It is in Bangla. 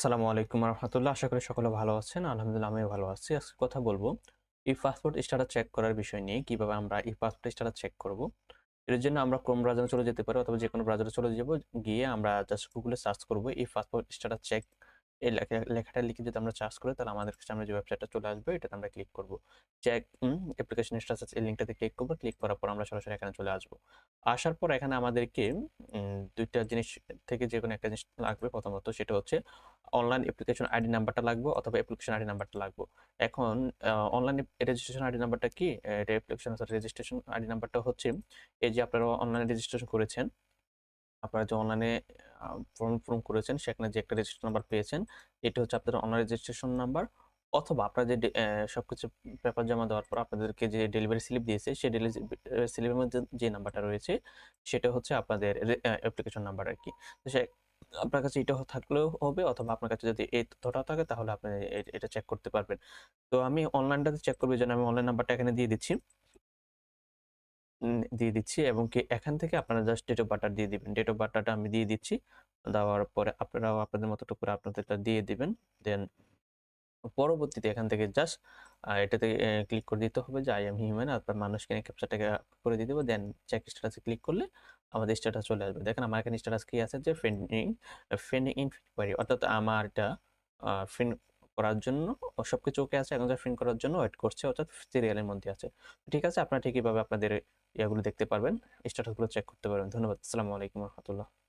আসসালামু আলাইকুম রহমতুল্লাহ। আশা করি সকলে ভালো আছেন। আলহামদুলিল্লাহ, আমিও ভালো আছি। আজকে কথা বলব এই পাসপোর্ট স্ট্যাটাস চেক করার বিষয় নিয়ে, কীভাবে আমরা এই পাসপোর্ট স্ট্যাটাস চেক করব। এর জন্য আমরা ক্রোম ব্রাউজারে চলে যেতে পারি অথবা যে কোনো ব্রাউজারে চলে যাব, গিয়ে আমরা জাস্ট গুগলে সার্চ করব এই পাসপোর্ট স্ট্যাটাস চেক এই লেখা- লেখাটা লিখে যদি আমরা সার্চ করি, তাহলে আমাদের কাছে আমরা যে ওয়েবসাইটটা চলে আসবে, এটাতে আমরা ক্লিক করব। চেক অ্যাপ্লিকেশন স্ট্যাটাস এই লিঙ্কটাতে ক্লিক করব। ক্লিক করার পর আমরা সরাসরি এখানে চলে আসব। আসার পর এখানে আমাদেরকে দুইটা জিনিস থেকে যে কোনো একটা জিনিস লাগবে প্রথমত সেটা হচ্ছে অনলাইন অ্যাপ্লিকেশন আইডি নাম্বারটা লাগবে অথবা অ্যাপ্লিকেশন আইডি নাম্বারটা লাগবে। এখন অনলাইন রেজিস্ট্রেশন আইডি নাম্বারটা কি? এটা অ্যাপ্লিকেশন রেজিস্ট্রেশন আইডি নাম্বারটা হচ্ছে এই যে আপনারা অনলাইনে রেজিস্ট্রেশন করেছেন, আপনারা যে অনলাইনে ফর্ম ফর্ম করেছেন সেখানে যে একটা রেজিস্ট্রেশন নাম্বার পেয়েছেন, এটা হচ্ছে আপনাদের অনলাইন রেজিস্ট্রেশন নাম্বার অথবা আপনারা যে সবকিছু পেপার জমা দেওয়ার পর আপনাদেরকে যে ডেলিভারি স্লিপ দিয়েছে, সেই ডেলিভারি স্লিপের মধ্যে যে নাম্বারটা রয়েছে, সেটা হচ্ছে আপনাদের অ্যাপ্লিকেশন নাম্বার আর কি। তো সে, আপনার কাছে এটা থাকলেও হবে অথবা আপনার কাছে যদি এই তথ্যটা থাকে, তাহলে আপনি এটা চেক করতে পারবেন। তো আমি অনলাইনটাতে চেক করব জন্য আমি অনলাইন নাম্বারটা এখানে দিয়ে দিচ্ছি। দিয়ে দিচ্ছি এবং কি এখান থেকে আপনারা জাস্ট ডেট অফ বার্থটা দিয়ে দিবেন। ডেট অফ বার্থটা আমি দিয়ে দিচ্ছি। দেওয়ার পরে আপনারাও আপনাদের মতো করে আপনাদেরটা দিয়ে দিবেন। দেন পরবর্তীতে এখান থেকে জাস্ট এটাতে ক্লিক করে দিতে হবে যে আই এম হিউম্যান আপনার মানুষকে নিয়ে ক্যাপচারটাকে করে দিয়ে দেবো। দেন চেক স্ট্যাটাসে ক্লিক করলে আমাদের স্ট্যাটাস চলে আসবে। দেখেন আমার এখানে স্ট্যাটাস কি আছে? যে ফেন্ডিং ফেন্ডিং ইন কোয়ারি অর্থাৎ আমার এটা ফিন করার জন্য সব কিছু ওকে আছে, এখন ফিন করার জন্য ওয়েট করছে, অর্থাৎ সিরিয়ালের মধ্যে আছে। ঠিক আছে, আপনারা ঠিকইভাবে আপনাদের ইয়াগুলো দেখতে পারবেন। স্ট্যাটাসগুলো চেক করতে পারবেন। ধন্যবাদ। আসসালামু আলাইকুম রহমতুল্লাহ।